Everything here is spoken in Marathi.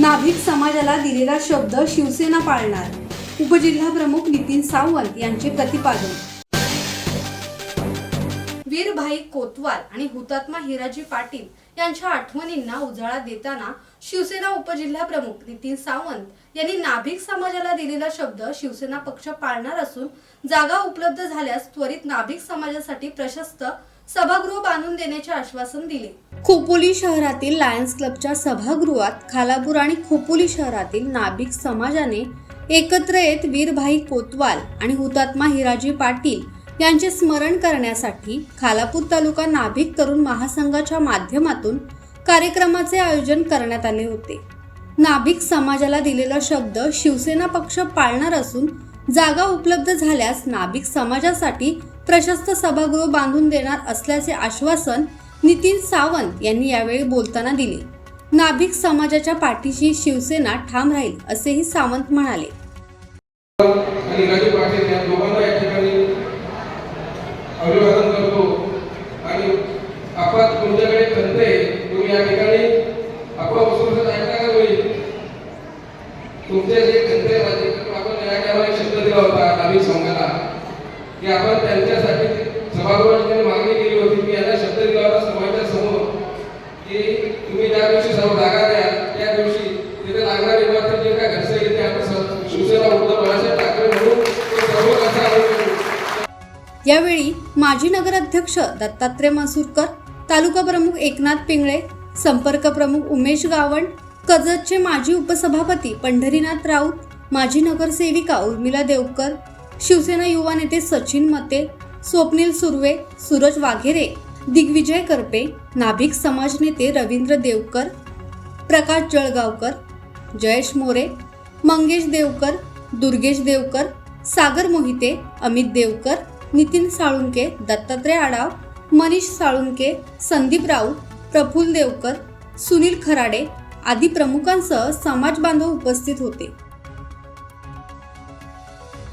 नाभिक समाजाला दिलेला शब्द शिवसेना पाळणार. उपजिल्हा प्रमुख नितीन सावंत यांचे प्रतिपादन. वीरभाई कोतवाल आणि हुतात्मा हिराजी पाटील यांच्या आठवणींना उजाळा देताना शिवसेना उपजिल्हा प्रमुख नितीन सावंत यांनी नाभिक समाजाला दिलेला शब्द शिवसेना पक्ष पाळणार असून जागा उपलब्ध झाल्यास त्वरित नाभिक समाजासाठी प्रशस्त सभागृह बांधून देण्याचे आश्वासन दिले. खोपोली शहरातील लायन्स क्लबच्या सभागृहात खालापूर आणि खोपोली शहरातील नाभिक समाजाने एकत्र येत वीरभाई कोतवाल आणि हुतात्मा हिराजी पाटील यांचे स्मरण करण्यासाठी खालापूर तालुका नाभिक तरुण महासंघाच्या माध्यमातून कार्यक्रमाचे आयोजन करण्यात आले होते. नाभिक समाजाला दिलेला शब्द शिवसेना पक्ष पाळणार असून जागा उपलब्ध झाल्यास नाभिक समाजासाठी प्रशस्त सभागृह बांधून देणार असल्याचे आश्वासन नितीन सावंत यांनी यावेळी बोलताना दिले. नाभिक समाजाच्या पाठीशी शिवसेना ठाम राहील असेही सावंत म्हणाले. अभिवादन करतो. आणि आपण तुमच्याकडे खंत आहे तुम्ही या ठिकाणी आपण वस्तूचं ऐकता का होईल तुमचे जे खंत आहे आपण या टायमाला शब्द दिला होता नाभिक संघाला की आपण त्यांच्यासाठी सभागृहाची त्यांनी मागणी केली होती की यांना शब्द दिला होता समाजाच्या समोर की तुम्ही ज्या दिवशी सर्व जागा द्या त्या दिवशी तिथे लागणारे इमारत जे काय घरचं येईल ते आपण शिवसेना उद्धव बाळासाहेब ठाकरे म्हणून सर्व कसा यावेळी माजी नगराध्यक्ष दत्तात्रय मासूरकर तालुका प्रमुख एकनाथ पिंगळे संपर्क प्रमुख उमेश गावण कर्जतचे माजी उपसभापती पंढरीनाथ राऊत माजी नगरसेविका उर्मिला देवकर शिवसेना युवा नेते सचिन मते स्वप्नील सुर्वे सूरज वाघेरे दिग्विजय करपे नाभिक समाज नेते रवींद्र देवकर प्रकाश जळगावकर जयेश मोरे मंगेश देवकर दुर्गेश देवकर सागर मोहिते अमित देवकर नितीन साळुंके दत्तात्रय आडाव मनीष साळुंके संदीप राऊत प्रफुल्ल देवकर सुनील खराडे आदी प्रमुखांसह समाज बांधव उपस्थित होते.